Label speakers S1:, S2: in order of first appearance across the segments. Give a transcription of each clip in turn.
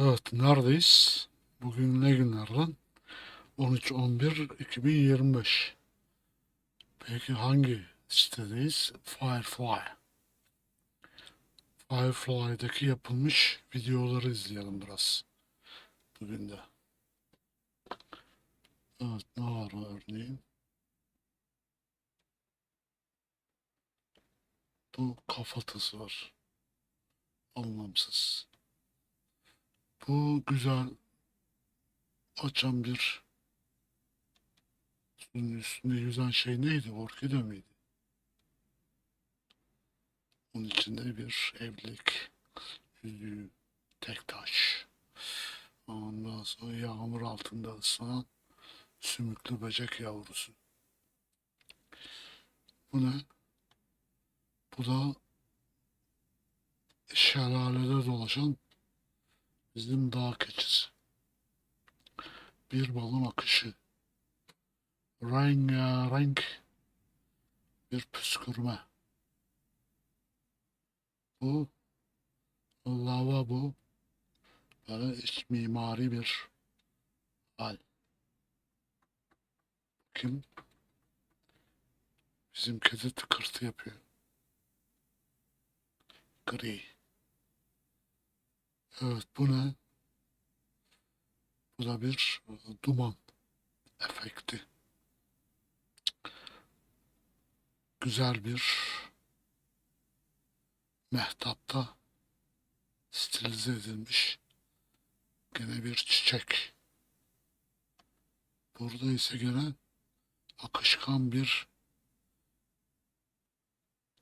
S1: Evet, neredeyiz? Bugün ne günlerden? 13-11-2025. Peki hangi sitedeyiz? Firefly. Firefly'daki yapılmış videoları izleyelim biraz. Bugün de. Evet, ne var örneğin? Bu kafatası var. Anlamsız. Bu güzel açan bir suyun üstünde yüzen şey neydi? Orkide miydi? Onun içinde bir evlilik yüzüğü, tek taş. Ondan sonra yağmur altında ıslanan sümüklü böcek yavrusu. Bu ne? Bu da şelalede dolaşan bizim dağ keçisi. Bir balon akışı. Rengarenk bir püskürme. Bu lavabo böyle iç mimari bir hal. Kim? Bizim kedi tıkırtı yapıyor. Gri. Evet bu ne? Bu da bir e, duman efekti. Güzel bir mehtapta stilize edilmiş gene bir çiçek. Burada ise gene akışkan bir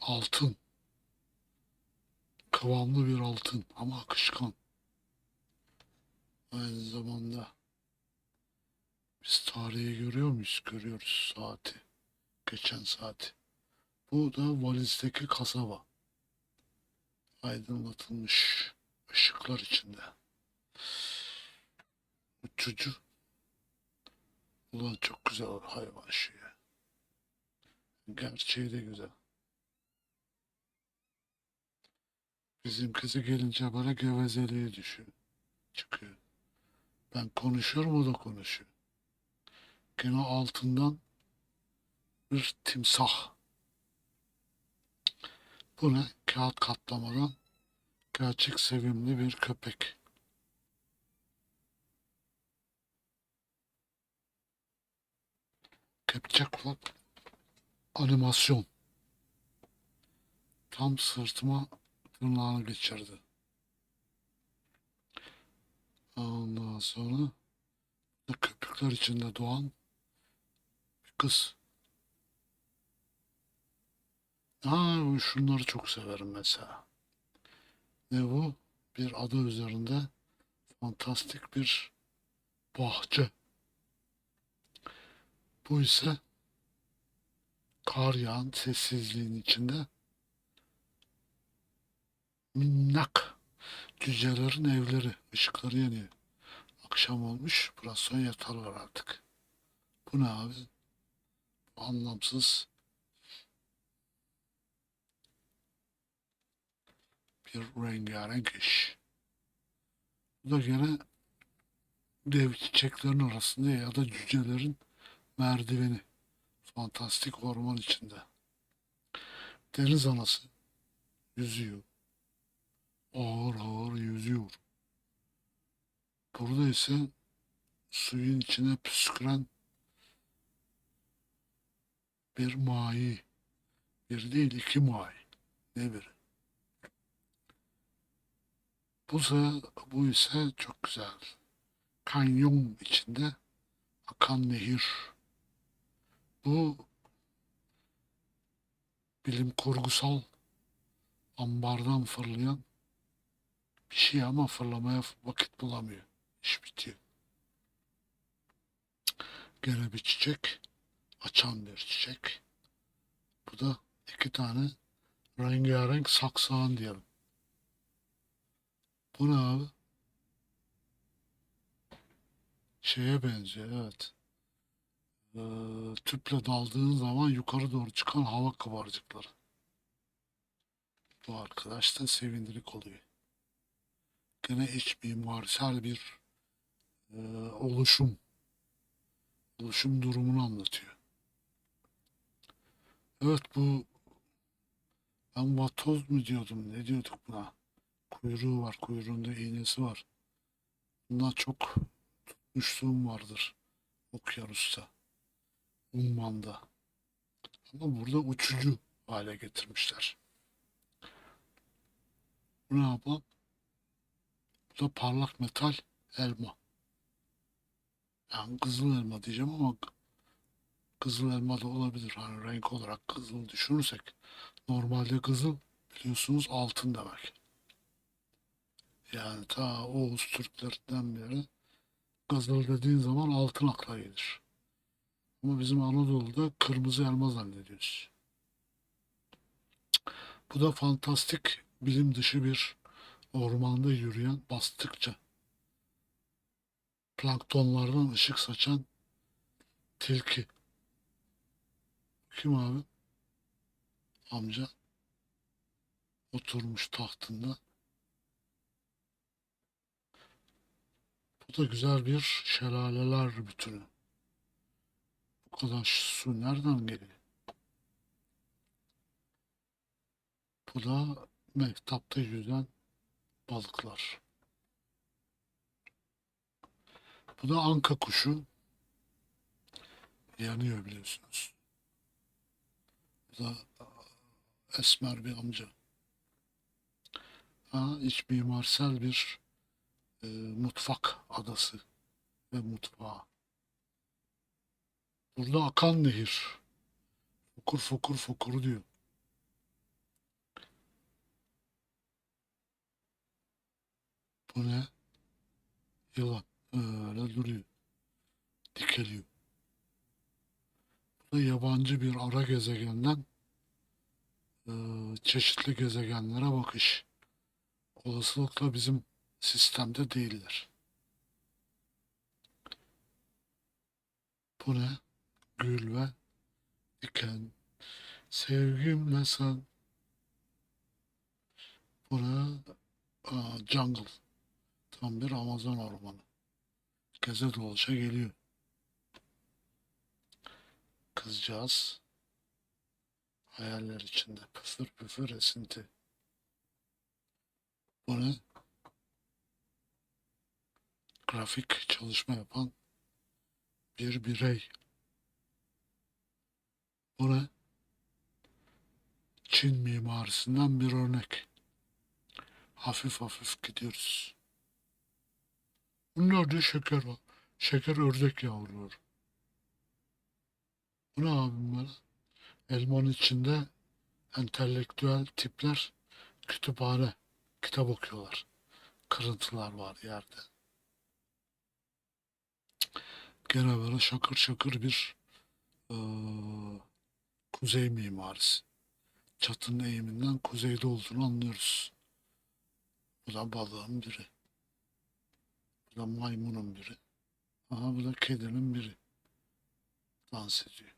S1: altın. Kıvamlı bir altın ama akışkan. Aynı zamanda biz tarihi görüyor muyuz? Görüyoruz saati. Geçen saati. Bu da valizdeki kasaba. Aydınlatılmış ışıklar içinde. Uçucu. Ulan çok güzel hayvan şu ya. Gerçeği de güzel. Bizimkisi gelince böyle gevezeliğe düşüyor. Çıkıyor. Ben konuşuyorum o da konuşuyor. Gene altından bir timsah. Bu ne? Kağıt katlamadan gerçek sevimli bir köpek. Kepçe kulak animasyon. Tam sırtıma tırnağını geçirdi. Ondan sonra da köpükler içinde doğan bir kız. Ha, şunları çok severim mesela. Ne bu? Bir adı üzerinde fantastik bir bahçe. Bu ise kar yağan sessizliğin içinde minnak cücelerin evleri. ışıkları yanıyor. Akşam olmuş. Biraz sonra yatarlar artık. Bu ne abi? Anlamsız bir rengarenk iş. Bu da gene dev çiçeklerin arasında ya da cücelerin merdiveni. Fantastik orman içinde. Deniz anası yüzüyor. Ağır ağır yüzüyor. Burada ise suyun içine püsküren bir mayi. Bir değil iki mayi. Ne biri? Bu ise, bu ise çok güzel. Kanyon içinde akan nehir. Bu bilim kurgusal ambardan fırlayan bir şey ama fırlamaya vakit bulamıyor. İş bitiyor. Gene bir çiçek. Açan bir çiçek. Bu da iki tane rengarenk saksağın diyelim. Bu ne abi? Şeye benziyor evet. Ee, tüple daldığın zaman yukarı doğru çıkan hava kabarcıkları. Bu arkadaş da sevindirik oluyor. Gene iç mimarisel bir e, oluşum oluşum durumunu anlatıyor. Evet bu ben vatoz mu diyordum ne diyorduk buna? Kuyruğu var kuyruğunda iğnesi var. Bundan çok tutmuşluğum vardır okyanusta. Umman'da. Ama burada uçucu hale getirmişler. Bu ne yapalım? Da parlak metal elma. Yani kızıl elma diyeceğim ama kızıl elma da olabilir. Hani renk olarak kızıl düşünürsek. Normalde kızıl biliyorsunuz altın demek. Yani ta Oğuz Türklerinden beri kızıl dediğin zaman altın akla gelir. Ama bizim Anadolu'da kırmızı elma zannediyoruz. Bu da fantastik bilim dışı bir ormanda yürüyen bastıkça planktonlardan ışık saçan tilki. Kim abi? Amca oturmuş tahtında. Bu da güzel bir şelaleler bütünü. Bu kadar su nereden geliyor? Bu da mehtapta yüzen balıklar. Bu da anka kuşu. Yanıyor biliyorsunuz. Bu da esmer bir amca. Ha, iç mimarsel bir e, mutfak adası ve mutfağı. Burada akan nehir. Fokur fokur fokur diyor. Bu ne? Yılan. Öyle duruyor. Dikeliyor. Bu da yabancı bir ara gezegenden e, çeşitli gezegenlere bakış. Olasılıkla bizim sistemde değiller. Bu ne? Gül ve diken. Sevgimle sen. Bu ne? Aa, jungle. Tam bir Amazon ormanı. Geze dolaşa geliyor. Kızcağız hayaller içinde püfür püfür esinti. Bu ne? Grafik çalışma yapan bir birey. Bu ne? Çin mimarisinden bir örnek. Hafif hafif gidiyoruz. Bunlar da şeker var. Şeker ördek yavruları. Bu ne abim böyle? Elmanın içinde entelektüel tipler kütüphane, kitap okuyorlar. Kırıntılar var yerde. Gene böyle şakır şakır bir eee, kuzey mimarisi. Çatının eğiminden kuzeyde olduğunu anlıyoruz. Bu da balığın biri. Bu da maymunun biri. Aha bu da kedinin biri. Dans ediyor.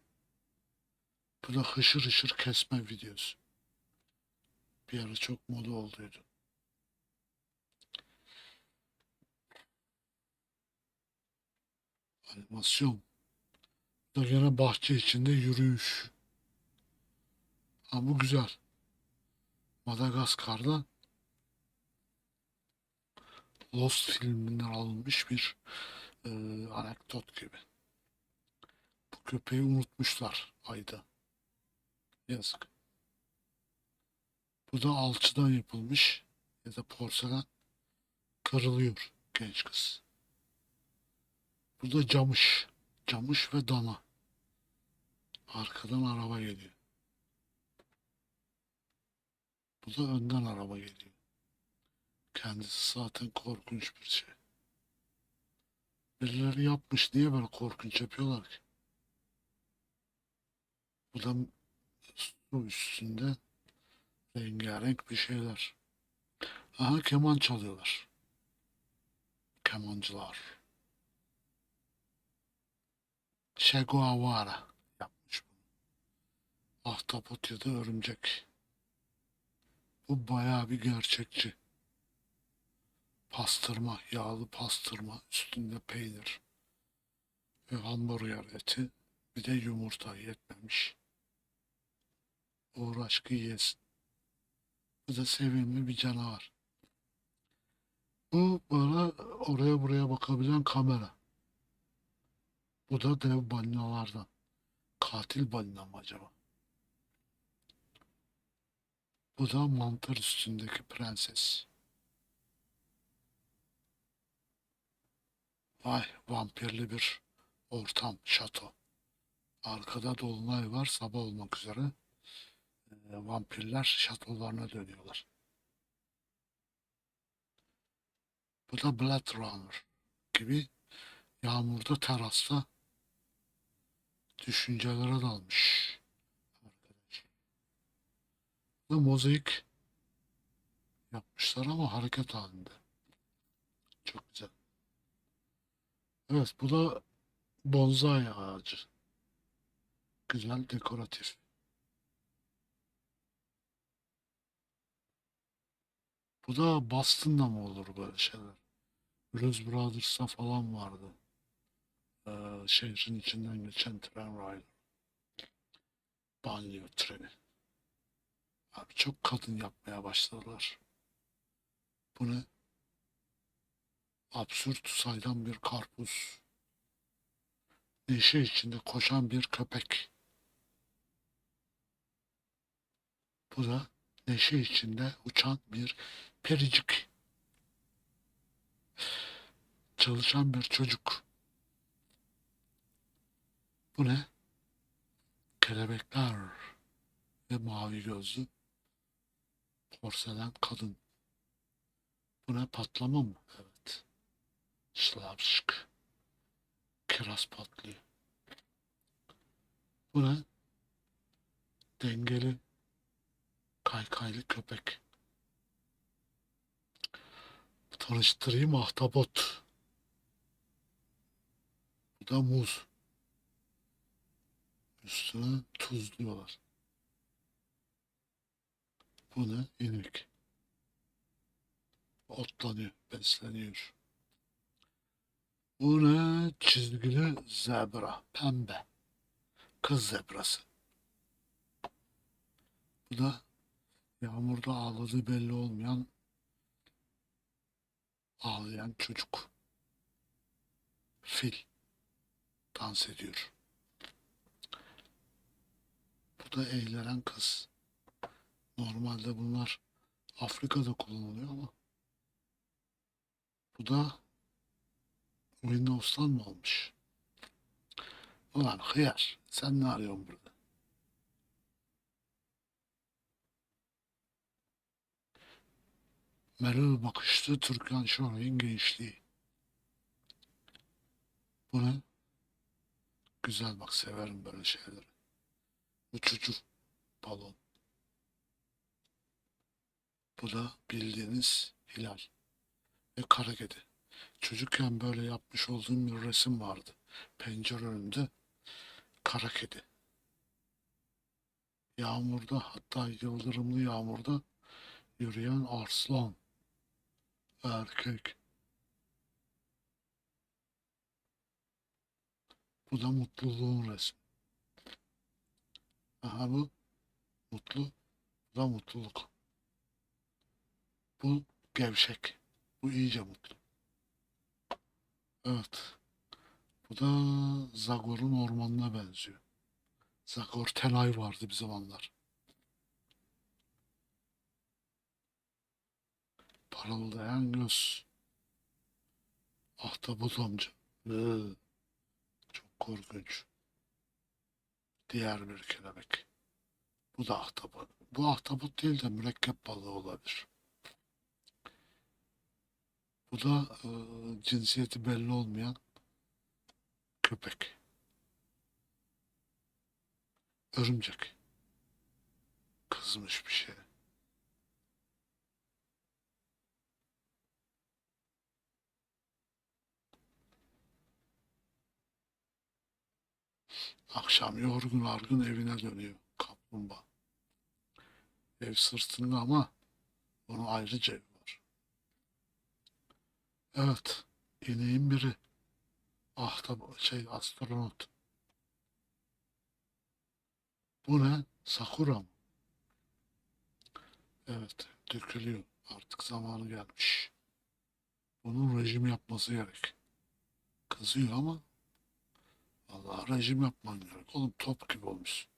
S1: Bu da hışır hışır kesme videosu. Bir ara çok moda olduydu. Animasyon. Bu da gene bahçe içinde yürüyüş. Ha bu güzel. Madagaskar'da Lost filminden alınmış bir e, anekdot gibi. Bu köpeği unutmuşlar ayda. Yazık. Bu da alçıdan yapılmış ya da porselen kırılıyor genç kız. Bu da camış. Camış ve dana. Arkadan araba geliyor. Bu da önden araba geliyor. Kendisi zaten korkunç bir şey. Birileri yapmış niye böyle korkunç yapıyorlar ki? Bu da su üstünde rengarenk bir şeyler. Aha keman çalıyorlar. Kemancılar. Che Guevara yapmış bunu. Ahtapot ya da örümcek. Bu bayağı bir gerçekçi. Pastırma, yağlı pastırma, üstünde peynir ve hamburger eti, bir de yumurta yetmemiş. Uğraş ki yesin. Bu da sevimli bir canavar. Bu böyle oraya buraya bakabilen kamera. Bu da dev balinalardan. Katil balina mı acaba? Bu da mantar üstündeki prenses. Vay vampirli bir ortam, şato. Arkada dolunay var sabah olmak üzere. Ee, vampirler şatolarına dönüyorlar. Bu da Blade Runner gibi yağmurda terasta düşüncelere dalmış arkadaş. Da mozaik yapmışlar ama hareket halinde. Çok güzel. Evet bu da bonsai ağacı. Güzel dekoratif. Bu da Boston'da mı olur böyle şeyler? Blues Brothers'ta falan vardı. Ee, şehrin içinden geçen tren raylı. Banliyö treni. Abi çok kadın yapmaya başladılar. Bu ne? Absürt saydam bir karpuz. Neşe içinde koşan bir köpek. Bu da neşe içinde uçan bir pericik. Çalışan bir çocuk. Bu ne? Kelebekler ve mavi gözlü porselen kadın. Bu ne patlama mı? Evet. Slavsk. Kiraz patlıyor. Bu ne? Dengeli kaykaylı köpek. Tanıştırayım ahtapot. Bu da muz. Üstüne tuz diyorlar. Bu ne? İnek. Otlanıyor, besleniyor. Bu ne? Çizgili zebra, pembe. Kız zebrası. Bu da yağmurda ağladığı belli olmayan ağlayan çocuk. Fil dans ediyor. Bu da eğlenen kız. Normalde bunlar Afrika'da kullanılıyor ama bu da Windows'tan mı almış? Ulan hıyar sen ne arıyorsun burada? Merhaba bakışlı Türkan Şoray'ın gençliği. Bu ne? Güzel bak severim böyle şeyleri. Uçucu balon. Bu da bildiğiniz hilal ve kara kedi. Çocukken böyle yapmış olduğum bir resim vardı. Pencere önünde kara kedi. Yağmurda hatta yıldırımlı yağmurda yürüyen arslan. Erkek. Bu da mutluluğun resmi. Aha bu mutlu. Bu da mutluluk. Bu gevşek. Bu iyice mutlu. Evet. Bu da Zagor'un ormanına benziyor. Zagor Tenay vardı bir zamanlar. Parıldayan göz. Ahtapot amca. Iı, çok korkunç. Diğer bir kelebek. Bu da ahtapot. Bu ahtapot değil de mürekkep balığı olabilir. Bu da e, cinsiyeti belli olmayan köpek. Örümcek. Kızmış bir şey. Akşam yorgun argın evine dönüyor kaplumbağa. Ev sırtında ama onun ayrıca. Evet. İneğin biri. Ah tabi şey astronot. Bu ne? Sakura mı? Evet. Dökülüyor. Artık zamanı gelmiş. Bunun rejim yapması gerek. Kızıyor ama Allah rejim yapman gerek. Oğlum top gibi olmuş.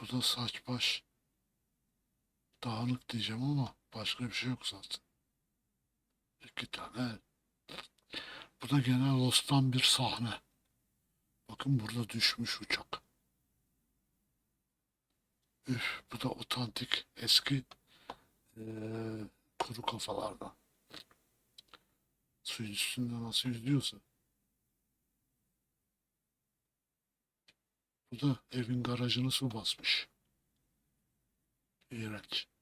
S1: Bu da saç baş dağınık diyeceğim ama başka bir şey yok zaten. İki tane. Bu da gene Lost'tan bir sahne. Bakın burada düşmüş uçak. Üf, bu da otantik eski eee, kuru kafalardan. Suyun üstünde nasıl yüzüyorsa. Bu da evin garajını su basmış. İğrenç.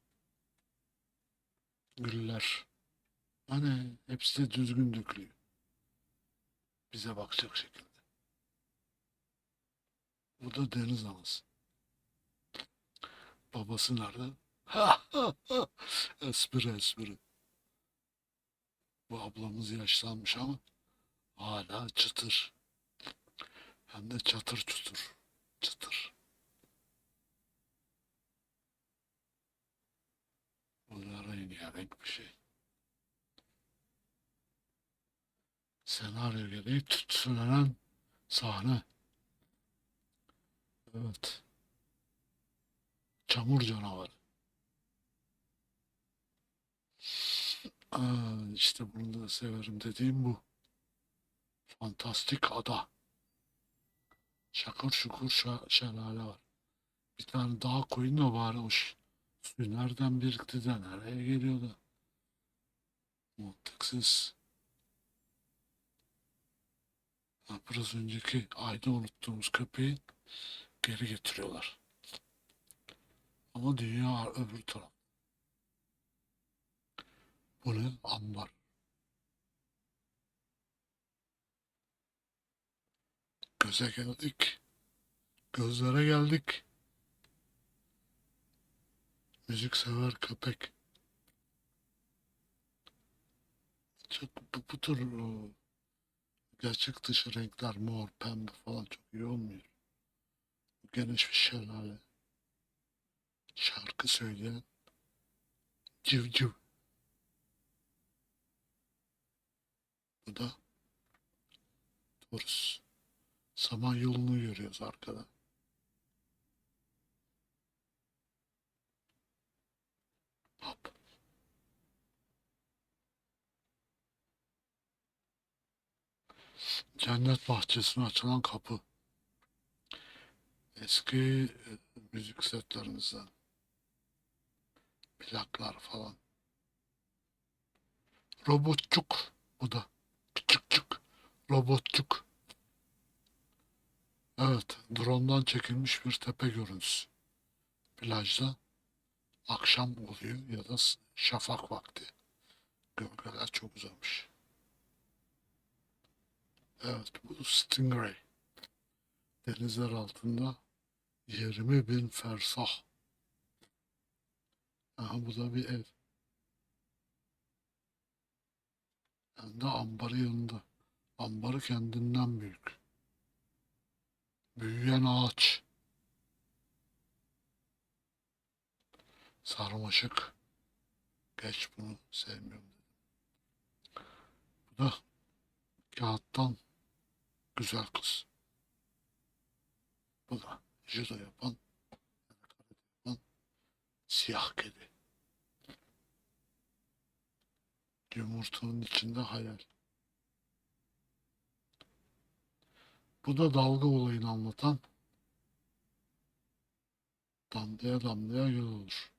S1: Güller. Hani hepsi de düzgün dökülüyor. Bize bakacak şekilde. Bu da deniz anası. Babası nerede? espri espri. Bu ablamız yaşlanmış ama hala çıtır. Hem de çatır çutur. Çıtır. Bu da rengarenk bir şey. Gereği tütsülenen sahne. Evet. Çamur canavarı. Aa, işte bunu da severim dediğim bu. Fantastik ada. Şakır şukur şelale var. Bir tane daha koyun da bari o suyu nereden birikti de nereye geliyor da. Mantıksız. Ha, biraz önceki ayda unuttuğumuz köpeği geri getiriyorlar. Ama dünya öbür taraf. Bu ne? Ambar. Göze geldik. Gözlere geldik. Müzik sever köpek. Çok bu, bu tür gerçek dışı renkler mor, pembe falan çok iyi olmuyor. Geniş bir şelale. Şarkı söyleyen civciv. Bu da Taurus. Saman yolunu görüyoruz arkada. Cennet bahçesine açılan kapı. Eski e, müzik setlerimizden. Plaklar falan. Robotçuk. Bu da. Küçükçük. Robotçuk. Evet. Drone'dan çekilmiş bir tepe görüntüsü. Plajda akşam oluyor ya da şafak vakti. Gölgeler çok uzamış. Evet bu Stingray. Denizler altında 20 bin fersah. Aha bu da bir ev. Hem de ambarı yanında. Ambarı kendinden büyük. Büyüyen ağaç. Sarmaşık. Geç bunu sevmiyorum. Bu da kağıttan güzel kız. Bu da judo yapan, yapan siyah kedi. Yumurtanın içinde hayal. Bu da dalga olayını anlatan damlaya damlaya yol olur.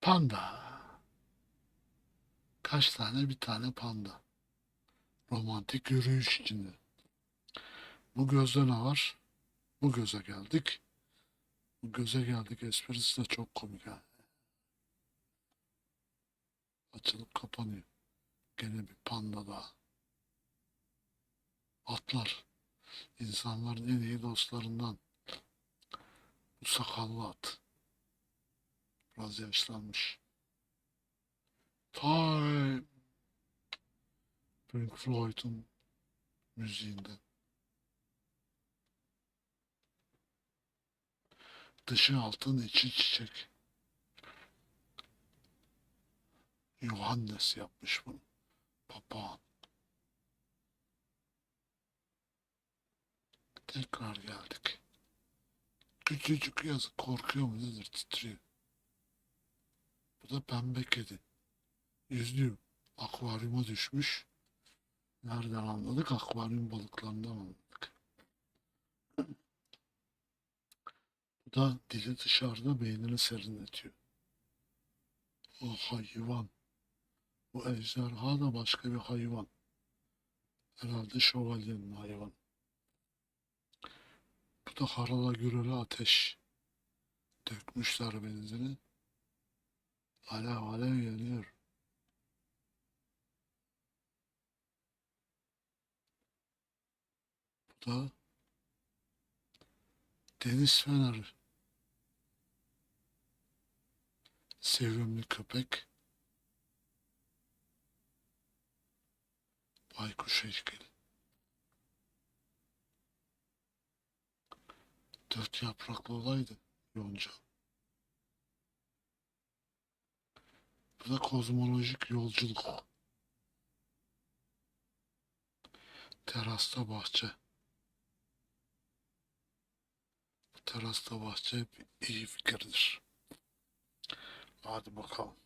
S1: Panda. Kaç tane? Bir tane panda. Romantik yürüyüş içinde. Bu gözde ne var? Bu göze geldik. Bu göze geldik esprisi de çok komik ha. Açılıp kapanıyor. Gene bir panda daha. Atlar. İnsanların en iyi dostlarından. Bu sakallı at. Biraz yaşlanmış. Time. Pink Floyd'un müziğinden. Dışı altın içi çiçek. Yohannes yapmış bunu. Papağan. Tekrar geldik. Küçücük yazık korkuyor mu nedir titriyor. Bu da pembe kedi. Yüzlüyor. Akvaryuma düşmüş. Nereden anladık? Akvaryum balıklarından anladık. Bu da dili dışarıda beynini serinletiyor. O hayvan. Bu ejderha da başka bir hayvan. Herhalde şövalyenin hayvanı. Bu da harala gürele ateş. Dökmüşler benzini. Alev alev yanıyor. Da deniz feneri. Sevimli köpek. Baykuş heykeli. Dört yapraklı olaydı yonca. Bu da kozmolojik yolculuk. Terasta bahçe. Terasta bahçe iyi fikirdir. Hadi bakalım.